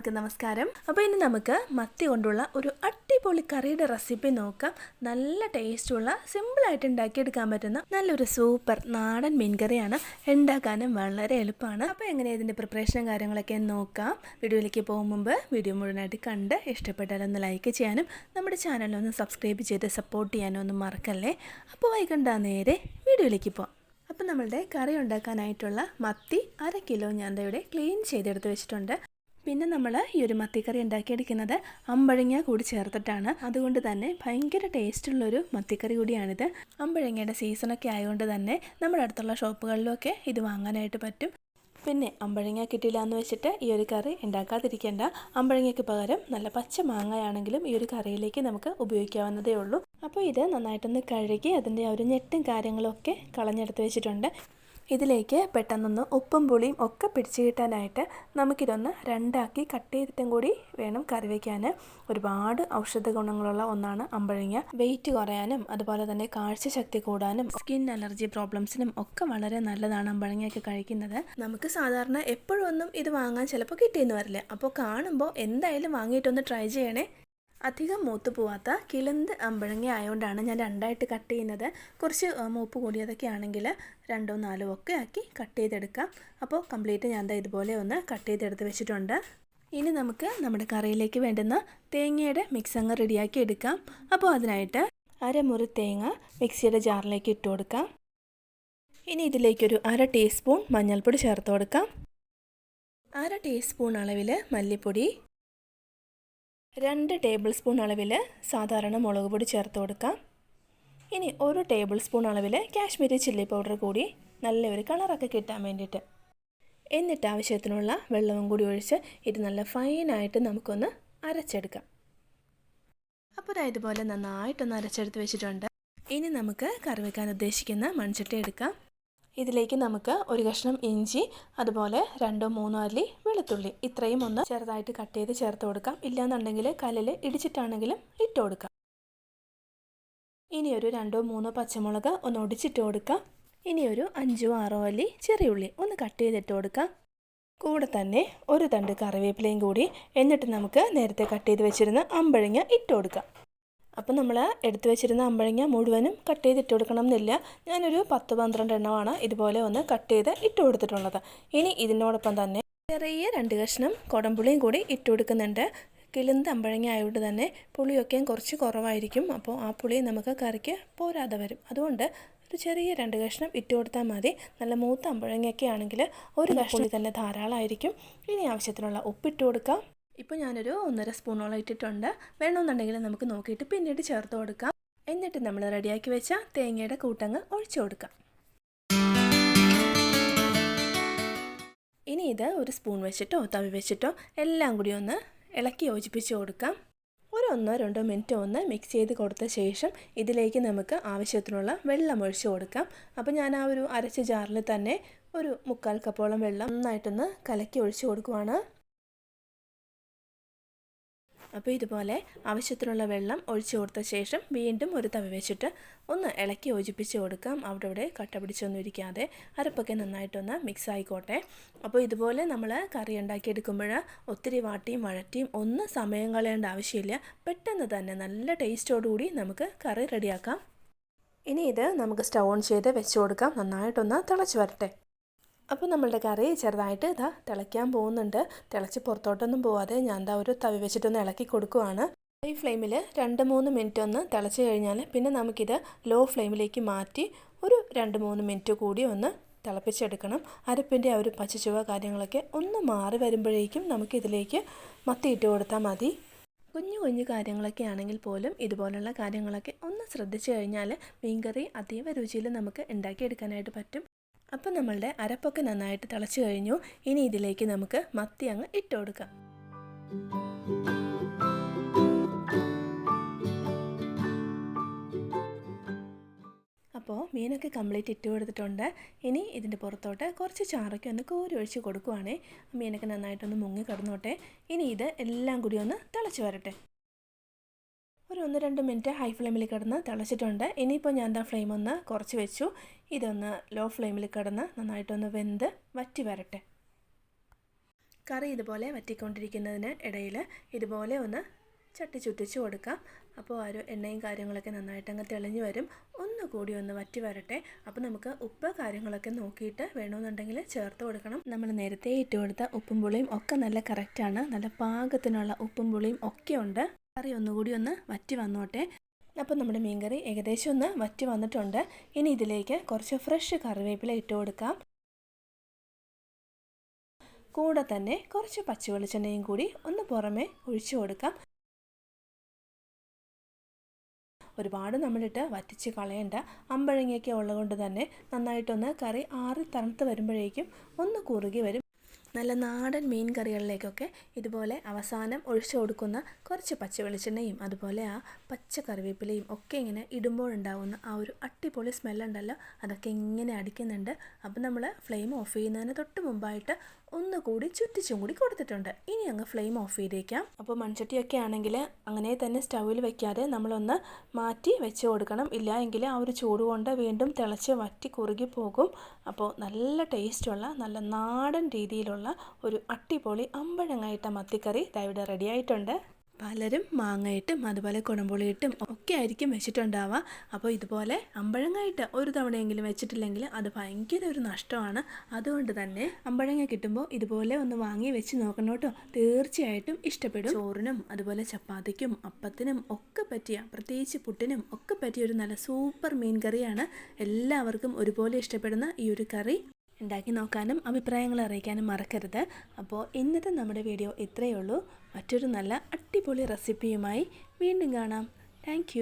എല്ലാവർക്കും നമസ്കാരം. അപ്പോൾ ഇനി നമുക്ക് മത്തി കൊണ്ടുള്ള ഒരു അടിപൊളി കറിയുടെ റെസിപ്പി നോക്കാം. നല്ല ടേസ്റ്റുള്ള സിമ്പിളായിട്ട് ഉണ്ടാക്കിയെടുക്കാൻ പറ്റുന്ന നല്ലൊരു സൂപ്പർ നാടൻ മീൻകറിയാണ് ഉണ്ടാക്കാനും വളരെ എളുപ്പമാണ്. അപ്പോൾ എങ്ങനെ ഇതിന്റെ പ്രിപ്പറേഷനും കാര്യങ്ങളൊക്കെ നോക്കാം. വീഡിയോയിലേക്ക് പോകും മുമ്പ് വീഡിയോ മുഴുവനായിട്ട് കണ്ട് ഇഷ്ടപ്പെട്ടാലൊന്ന് ലൈക്ക് ചെയ്യാനും നമ്മുടെ ചാനലൊന്ന് സബ്സ്ക്രൈബ് ചെയ്ത് സപ്പോർട്ട് ചെയ്യാനും ഒന്നും മറക്കല്ലേ? അപ്പോൾ വൈകണ്ട നേരെ വീഡിയോയിലേക്ക് പോകാം അപ്പം നമ്മളുടെ കറി ഉണ്ടാക്കാനായിട്ടുള്ള മത്തി അര കിലോ ഞാൻ ഇവിടെ ക്ലീൻ ചെയ്തെടുത്ത് വെച്ചിട്ടുണ്ട്. പിന്നെ നമ്മൾ ഈ ഒരു മത്തിക്കറി ഉണ്ടാക്കിയെടുക്കുന്നത് അമ്പഴങ്ങ കൂടി ചേർത്തിട്ടാണ്. അതുകൊണ്ട് തന്നെ ഭയങ്കര ടേസ്റ്റുള്ളൊരു മത്തിക്കറി കൂടിയാണിത്. അമ്പഴങ്ങയുടെ സീസണൊക്കെ ആയതുകൊണ്ട് തന്നെ നമ്മുടെ അടുത്തുള്ള ഷോപ്പുകളിലൊക്കെ ഇത് വാങ്ങാനായിട്ട് പറ്റും. പിന്നെ അമ്പഴങ്ങ കിട്ടിയില്ല എന്ന് വെച്ചിട്ട് ഈ ഒരു കറി ഉണ്ടാക്കാതിരിക്കേണ്ട. അമ്പഴങ്ങയ്ക്ക് പകരം നല്ല പച്ച മാങ്ങയാണെങ്കിലും ഈ ഒരു കറിയിലേക്ക് നമുക്ക് ഉപയോഗിക്കാവുന്നതേ ഉള്ളൂ. അപ്പോൾ ഇത് നന്നായിട്ടൊന്ന് കഴുകി അതിന്റെ ഒരു ഞെട്ടും കാര്യങ്ങളൊക്കെ കളഞ്ഞെടുത്ത് വെച്ചിട്ടുണ്ട്. ഇതിലേക്ക് പെട്ടെന്നൊന്ന് ഉപ്പും പുളിയും ഒക്കെ പിടിച്ച് കിട്ടാനായിട്ട് നമുക്കിതൊന്ന് രണ്ടാക്കി കട്ട് ചെയ്തിട്ടും കൂടി വേണം കറി വയ്ക്കാൻ ഒരുപാട് ഔഷധ ഗുണങ്ങളുള്ള ഒന്നാണ് അമ്പഴങ്ങ. വെയിറ്റ് കുറയാനും അതുപോലെ തന്നെ കാഴ്ചശക്തി കൂടാനും സ്കിൻ അലർജി പ്രോബ്ലംസിനും ഒക്കെ വളരെ നല്ലതാണ് അമ്പഴങ്ങയൊക്കെ കഴിക്കുന്നത്. നമുക്ക് സാധാരണ എപ്പോഴൊന്നും ഇത് വാങ്ങാൻ ചിലപ്പോൾ കിട്ടിയെന്ന് വരില്ല. അപ്പോൾ കാണുമ്പോൾ എന്തായാലും വാങ്ങിയിട്ടൊന്ന് ട്രൈ ചെയ്യണേ. അധികം മൂത്ത് പോവാത്ത കിളന്ത് അമ്പഴങ്ങ ആയതുകൊണ്ടാണ് ഞാൻ രണ്ടായിട്ട് കട്ട് ചെയ്യുന്നത്. കുറച്ച് മൂപ്പ് കൂടിയതൊക്കെ ആണെങ്കിൽ രണ്ടോ നാലോ ഒക്കെ ആക്കി കട്ട് ചെയ്തെടുക്കാം. അപ്പോൾ കംപ്ലീറ്റ് ഞാൻ ദാ ഇതുപോലെ ഒന്ന് കട്ട് ചെയ്തെടുത്ത് വെച്ചിട്ടുണ്ട്. ഇനി നമുക്ക് നമ്മുടെ കറിയിലേക്ക് വേണ്ടുന്ന തേങ്ങയുടെ മിക്സ് അങ്ങ് റെഡിയാക്കി എടുക്കാം. അപ്പോൾ അതിനായിട്ട് അരമുറി തേങ്ങ മിക്സിയുടെ ജാറിലേക്ക് ഇട്ട് കൊടുക്കാം. ഇനി ഇതിലേക്കൊരു അര ടീസ്പൂൺ മഞ്ഞൾപ്പൊടി ചേർത്ത് കൊടുക്കാം. അര ടീസ്പൂൺ അളവിൽ മല്ലിപ്പൊടി രണ്ട് ടേബിൾ സ്പൂൺ അളവിൽ സാധാരണ മുളക് പൊടി ചേർത്ത് കൊടുക്കാം. ഇനി ഒരു ടേബിൾ സ്പൂൺ അളവിൽ കാശ്മീരി ചില്ലി പൗഡർ കൂടി നല്ലൊരു കളറൊക്കെ കിട്ടാൻ വേണ്ടിയിട്ട്. എന്നിട്ട് ആവശ്യത്തിനുള്ള വെള്ളവും കൂടി ഒഴിച്ച് ഇത് നല്ല ഫൈനായിട്ട് നമുക്കൊന്ന് അരച്ചെടുക്കാം. അപ്പോൾ ഇതാ ഇതുപോലെ നന്നായിട്ടൊന്ന് അരച്ചെടുത്ത് വെച്ചിട്ടുണ്ട്. ഇനി നമുക്ക് കറി വെക്കാൻ ഉദ്ദേശിക്കുന്ന മൺചട്ടി എടുക്കാം. ഇതിലേക്ക് നമുക്ക് ഒരു കഷ്ണം ഇഞ്ചി അതുപോലെ രണ്ടോ മൂന്നോ അല്ലി വെളുത്തുള്ളി. ഇത്രയും ഒന്ന് ചെറുതായിട്ട് കട്ട് ചെയ്ത് ചേർത്ത് കൊടുക്കാം. ഇല്ലാന്നുണ്ടെങ്കിൽ കല്ലിൽ ഇടിച്ചിട്ടാണെങ്കിലും ഇട്ട് കൊടുക്കാം. ഇനി ഒരു രണ്ടോ മൂന്നോ പച്ചമുളക് ഒന്ന് ഒടിച്ചിട്ട് കൊടുക്കാം. ഇനിയൊരു അഞ്ചോ ആറോ അല്ലി ചെറിയ ഉള്ളി ഒന്ന് കട്ട് ചെയ്തിട്ട് കൊടുക്കാം. കൂടെ തന്നെ ഒരു തണ്ട് കറിവേപ്പിലയും കൂടി എന്നിട്ട് നമുക്ക് നേരത്തെ കട്ട് ചെയ്ത് വെച്ചിരുന്ന അമ്പഴങ്ങ ഇട്ട് കൊടുക്കാം. അപ്പോൾ നമ്മൾ എടുത്തു വെച്ചിരുന്ന അമ്പഴങ്ങ മുഴുവനും കട്ട് ചെയ്ത് ഇട്ട് കൊടുക്കണം എന്നില്ല. ഞാനൊരു പത്ത് പന്ത്രണ്ട് എണ്ണമാണ് ഇതുപോലെ ഒന്ന് കട്ട് ചെയ്ത് ഇട്ട് കൊടുത്തിട്ടുള്ളത്. ഇനി ഇതിനോടൊപ്പം തന്നെ ചെറിയ രണ്ട് കഷ്ണം കുടംപുളിയും കൂടി ഇട്ട് കൊടുക്കുന്നുണ്ട്. കിളുന്ത് അമ്പഴങ്ങ ആയതുകൊണ്ട് തന്നെ പുളിയൊക്കെയും കുറച്ച് കുറവായിരിക്കും. അപ്പോൾ ആ പുളി നമുക്ക് കറിക്ക് പോരാതെ വരും. അതുകൊണ്ട് ഒരു ചെറിയ രണ്ട് കഷ്ണം ഇട്ട് കൊടുത്താൽ മതി. നല്ല മൂത്ത അമ്പഴങ്ങയൊക്കെ ആണെങ്കിൽ ഒരു കഷ്ണം തന്നെ ധാരാളമായിരിക്കും. ഇനി ആവശ്യത്തിനുള്ള ഉപ്പിട്ട് കൊടുക്കാം. ഇപ്പോൾ ഞാനൊരു ഒന്നര സ്പൂണോളം ഇട്ടിട്ടുണ്ട്. വേണമെന്നുണ്ടെങ്കിൽ നമുക്ക് നോക്കിയിട്ട് പിന്നീട് ചേർത്ത് കൊടുക്കാം. എന്നിട്ട് നമ്മൾ റെഡിയാക്കി വെച്ച തേങ്ങയുടെ കൂട്ടങ്ങ് ഒഴിച്ചു കൊടുക്കാം. ഇനി ഇത് ഒരു സ്പൂൺ വെച്ചിട്ടോ തവി വെച്ചിട്ടോ എല്ലാം കൂടി ഒന്ന് ഇളക്കി യോജിപ്പിച്ച് കൊടുക്കാം. ഒരു ഒന്നോ രണ്ടോ മിനിറ്റ് ഒന്ന് മിക്സ് ചെയ്ത് കൊടുത്ത ശേഷം ഇതിലേക്ക് നമുക്ക് ആവശ്യത്തിനുള്ള വെള്ളം ഒഴിച്ചു കൊടുക്കാം. അപ്പോൾ ഞാൻ ആ ഒരു അരച്ച ജാറിൽ തന്നെ ഒരു മുക്കാൽ കപ്പോളം വെള്ളം നന്നായിട്ടൊന്ന് കലക്കി ഒഴിച്ചു കൊടുക്കുവാണ്. അപ്പോൾ ഇതുപോലെ ആവശ്യത്തിനുള്ള വെള്ളം ഒഴിച്ചു കൊടുത്ത ശേഷം വീണ്ടും ഒരു തവി വെച്ചിട്ട് ഒന്ന് ഇളക്കി യോജിപ്പിച്ച് കൊടുക്കാം. അവിടെ ഇവിടെ കട്ട പിടിച്ചൊന്നും ഇരിക്കാതെ അരപ്പൊക്കെ നന്നായിട്ടൊന്ന് മിക്സ് ആയിക്കോട്ടെ. അപ്പോൾ ഇതുപോലെ നമ്മൾ കറി ഉണ്ടാക്കിയെടുക്കുമ്പോൾ ഒത്തിരി വാട്ടിയും വഴറ്റിയും ഒന്നും സമയം കളയേണ്ട ആവശ്യമില്ല. പെട്ടെന്ന് തന്നെ നല്ല ടേസ്റ്റോടുകൂടി നമുക്ക് കറി റെഡിയാക്കാം ഇനി ഇത് നമുക്ക് സ്റ്റൗ ഓൺ ചെയ്ത് വെച്ച് കൊടുക്കാം. നന്നായിട്ടൊന്ന് തിളച്ച് വരട്ടെ. അപ്പോൾ നമ്മളുടെ കറി ചെറുതായിട്ട് ഇതാ തിളയ്ക്കാൻ പോകുന്നുണ്ട്. തിളച്ച് പുറത്തോട്ടൊന്നും പോവാതെ ഞാൻ എന്താ ഒരു തവി വെച്ചിട്ടൊന്ന് ഇളക്കി കൊടുക്കുവാണ്. ഹൈ ഫ്ലെയിമിൽ രണ്ട് മൂന്ന് മിനിറ്റ് ഒന്ന് തിളച്ച് കഴിഞ്ഞാൽ പിന്നെ നമുക്കിത് ലോ ഫ്ലെയിമിലേക്ക് മാറ്റി ഒരു രണ്ട് മൂന്ന് മിനിറ്റ് കൂടി ഒന്ന് തിളപ്പിച്ചെടുക്കണം. അരപ്പിന്റെ ആ ഒരു പച്ചച്ചുവ കാര്യങ്ങളൊക്കെ ഒന്ന് മാറി വരുമ്പോഴേക്കും നമുക്കിതിലേക്ക് മത്തിയിട്ട് കൊടുത്താൽ മതി. കുഞ്ഞു കുഞ്ഞു കാര്യങ്ങളൊക്കെ ആണെങ്കിൽ പോലും ഇതുപോലുള്ള കാര്യങ്ങളൊക്കെ ഒന്ന് ശ്രദ്ധിച്ചു കഴിഞ്ഞാൽ മീൻകറി അതീവ രുചിയിൽ നമുക്ക് ഉണ്ടാക്കിയെടുക്കാനായിട്ട് പറ്റും. അപ്പം നമ്മളുടെ അരപ്പൊക്കെ നന്നായിട്ട് തിളച്ച് കഴിഞ്ഞു. ഇനി ഇതിലേക്ക് നമുക്ക് മത്തി അങ്ങ് ഇട്ട് കൊടുക്കാം. അപ്പോൾ മീനൊക്കെ കംപ്ലീറ്റ് ഇട്ട് കൊടുത്തിട്ടുണ്ട്. ഇനി ഇതിന്റെ പുറത്തോട്ട് കുറച്ച് ചാറൊക്കെ ഒന്ന് കോരി ഒഴിച്ച് കൊടുക്കുവാണേ. മീനൊക്കെ നന്നായിട്ടൊന്ന് മുങ്ങി കിടന്നോട്ടെ. ഇനി ഇത് എല്ലാം കൂടി ഒന്ന് തിളച്ച് വരട്ടെ. ഒരു ഒന്ന് രണ്ട് മിനിറ്റ് ഹൈ ഫ്ലെയിമിൽ കിടന്ന് തിളച്ചിട്ടുണ്ട്. ഇനിയിപ്പോൾ ഞാൻ എന്താ ഫ്ലെയിം ഒന്ന് കുറച്ച് വെച്ചു. ഇതൊന്ന് ലോ ഫ്ലെയിമിൽ കിടന്ന് നന്നായിട്ടൊന്ന് വെന്ത് വറ്റി വരട്ടെ. കറി ഇതുപോലെ വറ്റിക്കൊണ്ടിരിക്കുന്നതിന് ഇടയിൽ ഇതുപോലെ ഒന്ന് ചട്ടി ചുറ്റിച്ച് കൊടുക്കാം. അപ്പോൾ ആ ഒരു എണ്ണയും കാര്യങ്ങളൊക്കെ നന്നായിട്ട് അങ്ങ് തെളിഞ്ഞു വരും. ഒന്നുകൂടി ഒന്ന് വറ്റി വരട്ടെ. അപ്പോൾ നമുക്ക് ഉപ്പ് കാര്യങ്ങളൊക്കെ നോക്കിയിട്ട് വേണമെന്നുണ്ടെങ്കിൽ ചേർത്ത് കൊടുക്കണം. നമ്മൾ നേരത്തെ ഇട്ട് കൊടുത്ത ഉപ്പും പുളിയും ഒക്കെ നല്ല കറക്റ്റാണ് നല്ല പാകത്തിനുള്ള ഉപ്പും പുളിയും ഒക്കെ ഉണ്ട്. കറി ഒന്നുകൂടി ഒന്ന് വറ്റി വന്നോട്ടെ. അപ്പോൾ നമ്മുടെ മീൻകറി ഏകദേശം ഒന്ന് വറ്റി വന്നിട്ടുണ്ട്. ഇനി ഇതിലേക്ക് കുറച്ച് ഫ്രഷ് കറിവേപ്പില ഇട്ട് കൊടുക്കാം. കൂടെ തന്നെ കുറച്ച് പച്ച വെളിച്ചെണ്ണയും കൂടി ഒന്ന് പുറമെ ഒഴിച്ചു കൊടുക്കാം. ഒരുപാട് നമ്മളിട്ട് വറ്റിച്ച് കളയേണ്ട അമ്പഴങ്ങയൊക്കെ ഉള്ളതുകൊണ്ട് തന്നെ നന്നായിട്ടൊന്ന് കറി ആറി തണുത്ത് വരുമ്പോഴേക്കും ഒന്ന് കുറുകി വരും. നല്ല നാടൻ മീൻ കറികളിലേക്കൊക്കെ ഇതുപോലെ അവസാനം ഒഴിച്ചു കൊടുക്കുന്ന കുറച്ച് പച്ച വെളിച്ചെണ്ണയും അതുപോലെ ആ പച്ച കറിവേപ്പിലയും ഒക്കെ ഇങ്ങനെ ഇടുമ്പോഴുണ്ടാവുന്ന ആ ഒരു അടിപൊളി സ്മെല്ലുണ്ടല്ലോ അതൊക്കെ ഇങ്ങനെ അടിക്കുന്നുണ്ട്. അപ്പം നമ്മൾ ഫ്ലെയിം ഓഫ് ചെയ്യുന്നതിന് തൊട്ട് മുമ്പായിട്ട് ഒന്നുകൂടി ചുറ്റിച്ചും കൂടി കൊടുത്തിട്ടുണ്ട്. ഇനി അങ്ങ് ഫ്ലെയിം ഓഫ് ചെയ്തേക്കാം. അപ്പോൾ മൺചട്ടിയൊക്കെ ആണെങ്കിൽ അങ്ങനെ തന്നെ സ്റ്റൗവിൽ വെക്കാതെ നമ്മളൊന്ന് മാറ്റി വെച്ച് കൊടുക്കണം. ഇല്ല എങ്കിൽ ആ ഒരു ചൂട് കൊണ്ട് വീണ്ടും തിളച്ച് വറ്റി കുറുകി പോകും. അപ്പോൾ നല്ല ടേസ്റ്റുള്ള നല്ല നാടൻ രീതിയിലുള്ള ഒരു അട്ടിപൊളി അമ്പഴങ്ങായിട്ട മത്തിക്കറി ദാ റെഡി ആയിട്ടുണ്ട്. പലരും മാങ്ങയിട്ടും അതുപോലെ കുടംപുളിയിട്ടും ഒക്കെ ആയിരിക്കും വെച്ചിട്ടുണ്ടാവുക. അപ്പോൾ ഇതുപോലെ അമ്പഴങ്ങായിട്ട് ഒരു തവണയെങ്കിലും വെച്ചിട്ടില്ലെങ്കിൽ അത് ഭയങ്കര ഒരു നഷ്ടമാണ്. അതുകൊണ്ട് തന്നെ അമ്പഴങ്ങ കിട്ടുമ്പോൾ ഇതുപോലെ ഒന്ന് വാങ്ങി വെച്ച് നോക്കണം കേട്ടോ. തീർച്ചയായിട്ടും ഇഷ്ടപ്പെടും. ചോറിനും അതുപോലെ ചപ്പാത്തിക്കും അപ്പത്തിനും ഒക്കെ പറ്റിയ പ്രത്യേകിച്ച് പുട്ടിനും ഒക്കെ പറ്റിയ ഒരു നല്ല സൂപ്പർ മീൻ കറിയാണ്. എല്ലാവർക്കും ഒരുപോലെ ഇഷ്ടപ്പെടുന്ന ഈ ഒരു കറി. ഉണ്ടാക്കി നോക്കാനും അഭിപ്രായങ്ങൾ അറിയിക്കാനും മറക്കരുത്. അപ്പോൾ ഇന്നത്തെ നമ്മുടെ വീഡിയോ ഇത്രയേ ഉള്ളൂ. മറ്റൊരു നല്ല അടിപൊളി റെസിപ്പിയുമായി വീണ്ടും കാണാം. താങ്ക്